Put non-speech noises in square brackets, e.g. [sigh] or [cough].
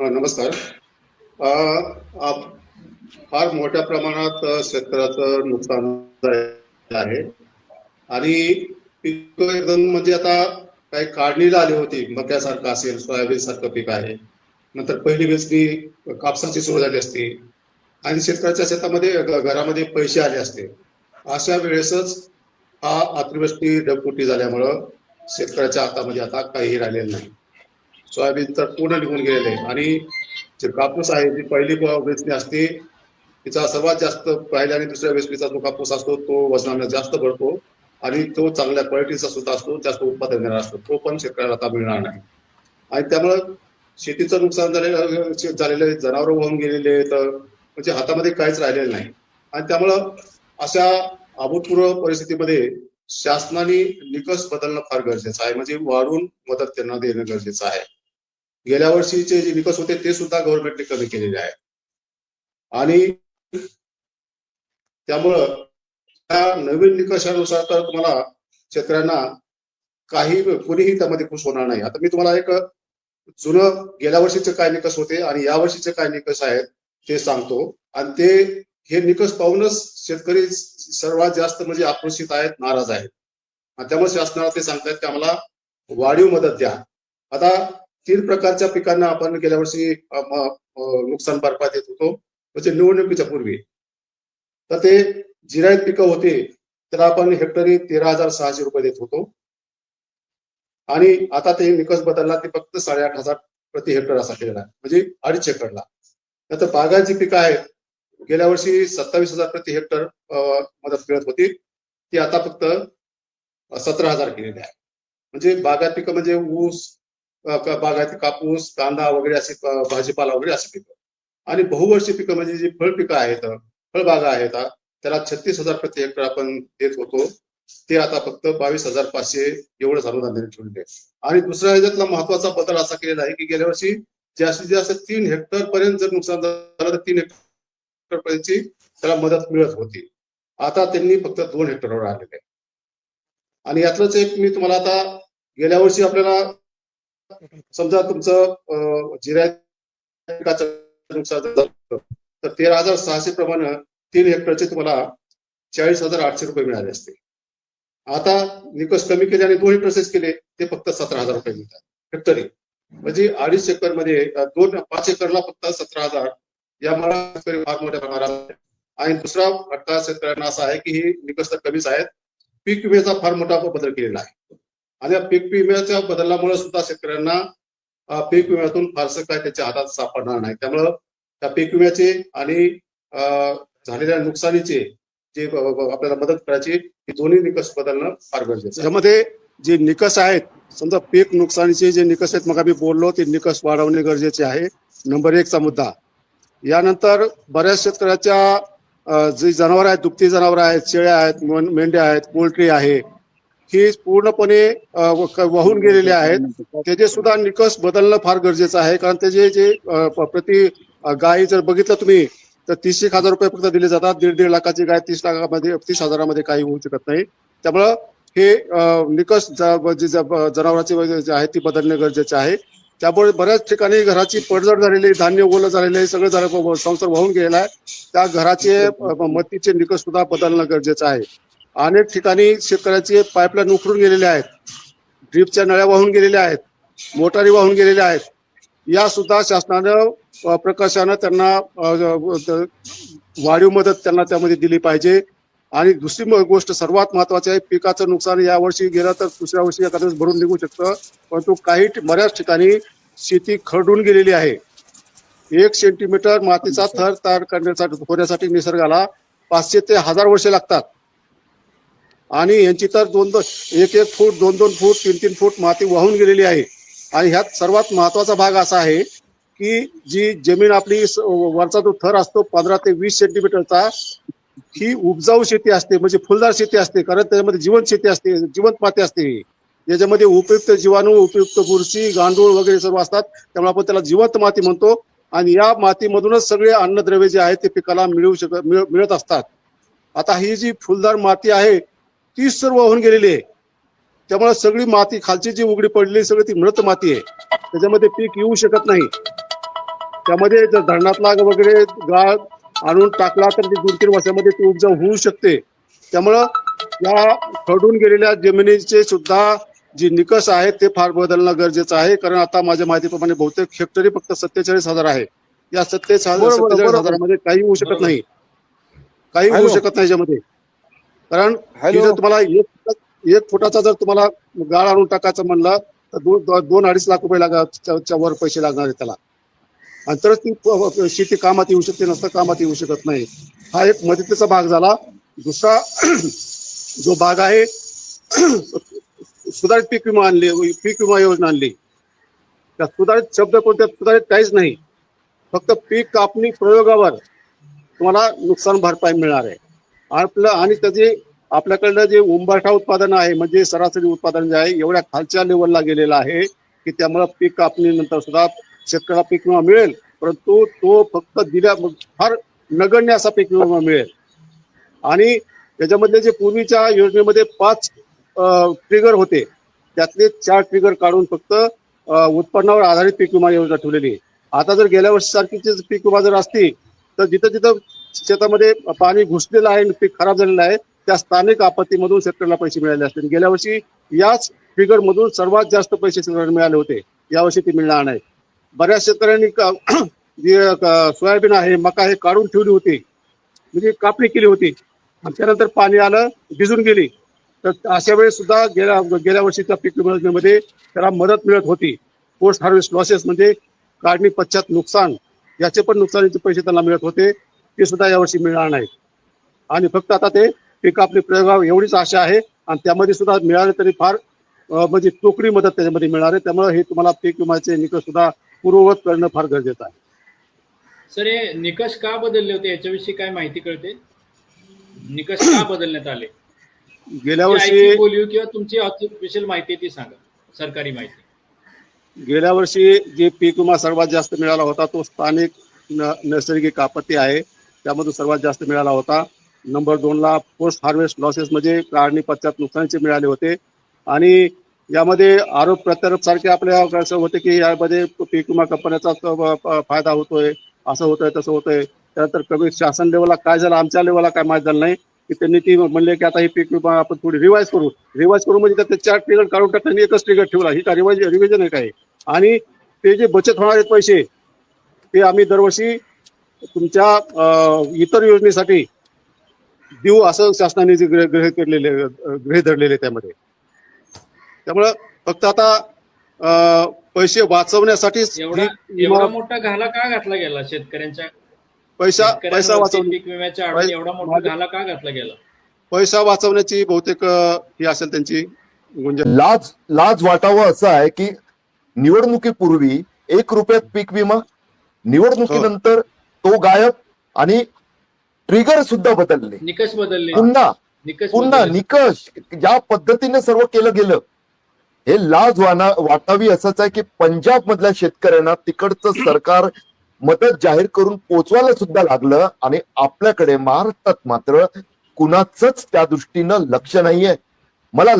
नमस्कार. फार मोठ्या प्रमाणात शेतकऱ्याचं नुकसान आहे. आणि पीक एकदम म्हणजे आता काही काढणीला आली होती. मक्यासारखं असेल सोयाबीन सारखं पीक आहे. नंतर पहिली वेचणी कापसाची सुरू झाली असती. आणि शेतकऱ्याच्या शेतामध्ये घरामध्ये पैसे आले असते. अशा वेळेसच हा अतिवृष्टी डबकुटी झाल्यामुळं शेतकऱ्याच्या हातामध्ये आता काहीही राहिलेलं नाही. सोयाबीन तर पूर्ण निघून गेलेले आहे. आणि जे कापूस आहे जी पहिली वेचणी असते तिचा सर्वात जास्त पहिल्या आणि दुसऱ्या वेचणीचा जो कापूस असतो तो वजनाने जास्त भरतो आणि तो चांगल्या क्वालिटीचा सुद्धा असतो जास्त उत्पादन देणारा असतो. तो पण शेतकऱ्याला आता मिळणार नाही. आणि त्यामुळं शेतीचं नुकसान झालेलं झालेलं जनावर होऊन वाहून गेलेले तर म्हणजे हातामध्ये काहीच राहिलेलं नाही. आणि त्यामुळं अशा अभूतपूर्व परिस्थितीमध्ये शासनाने निकष बदलणं फार गरजेचं आहे. म्हणजे वाढून मदत त्यांना देणं गरजेचं आहे. गेल्या वर्षीचे जे विकास होते ते सुद्धा गव्हर्नमेंटने कमी केलेले आहे आणि त्यामुळं त्या नवीन निकषानुसार तर तुम्हाला शेतकऱ्यांना काही कुणीही त्यामध्ये खुश होणार नाही. आता मी तुम्हाला एक जुनं गेल्या वर्षीचे काय निकष होते आणि या वर्षीचे काय निकष आहेत ते सांगतो. आणि ते हे निकष पाहूनच शेतकरी सर्वात जास्त म्हणजे आक्रोशित आहेत नाराज आहेत. आणि त्यामुळे शासनाला ते सांगतायत की आम्हाला वाढीव मदत द्या. आता तीन प्रकारच्या पिकांना आपण गेल्या वर्षी नुकसान भरपाई देत होतो. म्हणजे निवडणुकीच्या पूर्वी. तर ते जिरायत पिकं होते त्याला आपण हेक्टरी तेरा हजार सहाशे रुपये देत होतो. आणि आता ते निकष बदलला ते फक्त साडेआठ हजार प्रति हेक्टर असा केलेला आहे. म्हणजे अडीच हेक्टरला नंतर बागायची पिकं आहेत. गेल्या वर्षी सत्तावीस हजार प्रति हेक्टर मदत मिळत होती. ती आता फक्त सतरा हजार केलेली आहे. म्हणजे बागायत पिकं म्हणजे ऊस बागायती कापूस कांदा वगैरे असे भाजीपाला वगैरे असे पिकं. आणि बहुवर्षीय पिकं म्हणजे जी फळ पिकं आहेत फळबागा आहेत त्याला छत्तीस हजार प्रति हेक्टर आपण देत होतो. ते आता फक्त बावीस हजार पाचशे एवढंच अनुदान देण्यात ठेवलेले आहे आणि दुसऱ्या ह्याच्यातला महत्त्वाचा बदल असा केलेला आहे की गेल्या वर्षी जास्तीत जास्त तीन हेक्टर पर्यंत जर नुकसान झालं तर तीन हेक्टर पर्यंतची त्याला मदत मिळत होती. आता त्यांनी फक्त दोन हेक्टरवर आलेले आहे. आणि यातलंच एक मी तुम्हाला आता गेल्या वर्षी आपल्याला समजा तुमचं जिऱ्या जिरायत पिकाचं नुकसान झालं तर तेरा हजार सहाशे प्रमाणे तीन हेक्टरचे तुम्हाला चाळीस हजार आठशे रुपये मिळाले असते. आता निकष कमी केले आणि दोन हेक्टर केले ते फक्त सतरा हजार रुपये मिळतात. हेक्टरी. म्हणजे अडीच एकरमध्ये दोन पाच एकरला फक्त सतरा हजार यामुळे शेतकरी फार मोठ्या प्रमाणात आणि दुसरा फटका शेतकऱ्यांना असा आहे की हे निकष तर कमीच आहेत. पीक विम्याचा फार मोठा बदल केलेला आहे. आणि या पीक विम्याच्या बदलामुळे सुद्धा शेतकऱ्यांना पीक विम्यातून फारसं काय त्याच्या हातात सापडणार नाही. त्यामुळं त्या पीक विम्याचे आणि झालेल्या नुकसानीचे जे आपल्याला मदत करायची ही दोन्ही निकष बदलणं फार गरजेचं त्यामध्ये जे निकष आहेत समजा पीक नुकसानीचे जे निकष आहेत मग आम्ही बोललो ते निकष वाढवणे गरजेचे आहे. नंबर एकचा मुद्दा. यानंतर बऱ्याच शेतकऱ्याच्या जी जनावर आहेत दुभती जनावर आहेत शेळ्या आहेत मेंढ्या आहेत पोल्ट्री आहे ही पूर्णपणे वाहून गेलेले आहेत. त्याचे सुद्धा निकष बदलणं फार गरजेचं आहे. कारण त्याचे जे प्रति गाय जर बघितलं तुम्ही तर तीस एक हजार रुपये फक्त दिले जातात. दीड दीड लाखाची गाय तीस लाखामध्ये तीस हजारामध्ये काही होऊ शकत नाही. त्यामुळं हे निकष जनावरांचे जे आहे ती बदलणे गरजेचे आहे. त्यामुळे बऱ्याच ठिकाणी घराची पडझड झालेली धान्य ओलं झालेलं सगळं झालं संसार वाहून गेलेला आहे. त्या घराचे मतीचे निकष सुद्धा बदलणं गरजेचं आहे. अनेक ठिकाणी शेतकऱ्याचे पाईपलाईन उखडून गेलेले आहेत. ड्रीपच्या नळ्या वाहून गेलेल्या आहेत. मोटारी वाहून गेलेल्या आहेत. या सुद्धा शासनानं अ, प्रकर्षानं त्यांना वाढीव मदत त्यांना त्यामध्ये दिली पाहिजे. आणि दुसरी गोष्ट सर्वात महत्वाची आहे पिकाचं नुकसान या वर्षी गेलं तर दुसऱ्या वर्षी एखाद्या भरून निघू शकतं. परंतु काही बऱ्याच ठिकाणी शेती खरडून गेलेली आहे. एक सेंटीमीटर मातीचा थर तयार करण्यासाठी होण्यासाठी निसर्गाला पाचशे ते हजार वर्षे लागतात. आणि यांची तर दोन दोन एक एक फूट दोन दोन फूट तीन तीन फूट माती वाहून गेलेली आहे. आणि ह्यात सर्वात महत्त्वाचा भाग असा आहे की जी जमीन आपली स- वरचा जो थर असतो पंधरा ते वीस सेंटीमीटरचा ही उपजाऊ शेती असते म्हणजे फुलदार शेती असते कारण त्याच्यामध्ये जिवंत शेती असते जिवंत माती असते ही. याच्यामध्ये उपयुक्त जीवाणू उपयुक्त बुरशी गांडूळ वगैरे सर्व असतात त्यामुळे आपण त्याला जिवंत माती म्हणतो. आणि या मातीमधूनच सगळे अन्नद्रव्य जे आहेत ते पिकाला मिळू शकत मिळ- मिळत असतात. आता ही जी फुलदार माती आहे ती सर्व वाहून गेलेली आहे. त्यामुळे सगळी माती खालची जी उघडी पडलेली सगळी ती मृत माती आहे. त्याच्यामध्ये पीक येऊ शकत नाही. त्यामध्ये जर धरणातला वगैरे गाळ आणून टाकला तर ती दोन तीन वर्षामध्ये ती उपजाऊ होऊ शकते. त्यामुळं या खडून गेलेल्या जमिनीचे सुद्धा जे निकष आहेत ते फार बदलणं गरजेचं आहे. कारण आता माझ्या माहितीप्रमाणे बहुतेक हेक्टरी फक्त सत्तेचाळीस हजार आहे. या सत्तेचाळीस. हजारामध्ये काही होऊ शकत नाही. काही होऊ. शकत नाही याच्यामध्ये. कारण. जर तुम्हाला एक एक फुटाचा जर तुम्हाला गाळ आणून टाकायचं म्हणलं तर दोन दोन अडीच लाख रुपये लागा वर पैसे लागणार आहेत त्याला. आणि तरच ती शेती कामात येऊ शकते नसतं कामात येऊ शकत नाही. हा एक मदतीचा भाग झाला. दुसरा [clears throat] जो भाग आहे [clears throat] सुधारित पीक विमा आणली पीक विमा योजना आणली. त्या सुधारित शब्द कोणत्या? सुधारित काहीच नाही. फक्त पीक कापणी प्रयोगावर तुम्हाला नुकसान भरपाई मिळणार आहे. आपलं आणि त्याचे आपल्याकडलं जे उंबरठा उत्पादन आहे म्हणजे सरासरी उत्पादन जे आहे एवढ्या खालच्या लेवलला गेलेलं आहे की त्यामुळं पीक कापणीनंतर सुद्धा शेतकऱ्याला पीक विमा मिळेल परंतु तो फक्त दिल्या फार नगण्य असा पीक विमा मिळेल. आणि त्याच्यामधले जे पूर्वीच्या योजनेमध्ये पाच ट्रिगर होते त्यातले चार ट्रिगर काढून फक्त उत्पन्नावर आधारित पीक विमा योजना ठेवलेली आहे. आता जर गेल्या वर्षीसारखीचे पीक विमा जर असती तर जिथं जिथं शेतामध्ये पाणी घुसलेलं आहे पीक खराब झालेलं आहे त्या स्थानिक आपत्तीमधून शेतकऱ्याला पैसे मिळाले असतील. गेल्या वर्षी याच फिगरमधून मधून सर्वात जास्त पैसे शेतकऱ्यांना मिळाले होते. यावर्षी ते मिळणार नाही. बऱ्याच शेतकऱ्यांनी [clears throat] जे सोयाबीन आहे मका हे काढून ठेवली होती. म्हणजे कापणी केली होती. त्यानंतर पाणी आलं भिजून गेली. तर अशा वेळेस सुद्धा गेल्या गेल्या वर्षीच्या पीक विमा योजनेमध्ये त्याला मदत मिळत होती. पोस्ट हार्वेस्ट लॉसेस म्हणजे काढणी पश्चात नुकसान याचे पण नुकसानीचे पैसे त्यांना मिळत होते. ते सुद्धा यावर्षी मिळणार नाहीत आणि फक्त आता ते पीक आपली प्रयोगावर एवढीच आशा आहे आणि त्यामध्ये सुद्धा मिळाले तरी फार म्हणजे टोकरी मदत त्याच्यामध्ये मिळणार आहे. त्यामुळे हे तुम्हाला पीक विम्याचे निकष सुद्धा पूर्ववत करणं फार गरजेचं आहे. सर हे निकष का बदलले होते? याच्याविषयी काय माहिती कळते? निकष का बदलण्यात आले? गेल्या वर्षी बोलू किंवा तुमची ऑफिशियल माहिती ती सांगा. सरकारी माहिती. गेल्या वर्षी जे पीक विमा सर्वात जास्त मिळाला होता तो स्थानिक नैसर्गिक आपत्ती आहे. त्यामधून सर्वात जास्त मिळाला होता. नंबर दोनला पोस्ट हार्वेस्ट लॉसेस म्हणजे काढणी पश्चात नुकसानीचे मिळाले होते. आणि यामध्ये आरोप प्रत्यारोप सारखे आपल्या असं होते की यामध्ये पीक विमा कंपन्याचा फायदा होतोय असं होतंय तसं होतंय. त्यानंतर कमी शासन लेवलला काय झालं आमच्या लेवलला काय माहीत झालं नाही. की त्यांनी ती म्हणले की आता ही पीक विमा आपण थोडी रिवाईज करू. रिवाईज करू म्हणजे त्याचे चार ट्रिगर काढून टाकल्याने एकच ट्रिगर ठेवला. ही का रिवाईज रिव्हिजन आहे काय? आणि ते जे बचत होणारे पैसे ते आम्ही दरवर्षी तुमच्या इतर योजनेसाठी देऊ असं शासनाने जे गृह गृह केलेले अं, गृह धरलेले त्यामध्ये. त्यामुळं फक्त आता पैसे वाचवण्यासाठीच एवढा ही मोठा घाला का घातला गेला शेतकऱ्यांच्या? पैसा पैसा एवढा मोठा घाला का घातला गेला? पैसा वाचवण्याची बहुतेक ही असेल त्यांची लाज लाज वाटावं असं आहे की निवडणुकीपूर्वी एक रुपयात पीक विमा निवडणुकीनंतर तो गायब आणि ट्रिगर सुद्धा बदलले. निकष बदलले. पुन्हा पुन्हा. निकष ज्या पद्धतीने सर्व केलं गेलं हे लाज वाना वाटावी असंच आहे की पंजाब मधल्या शेतकऱ्यांना तिकडचं सरकार मदत जाहीर करून पोचवायला सुद्धा लागलं आणि आपल्याकडे महाराष्ट्रात मात्र कुणाचंच त्या दृष्टीनं लक्ष नाहीये. मला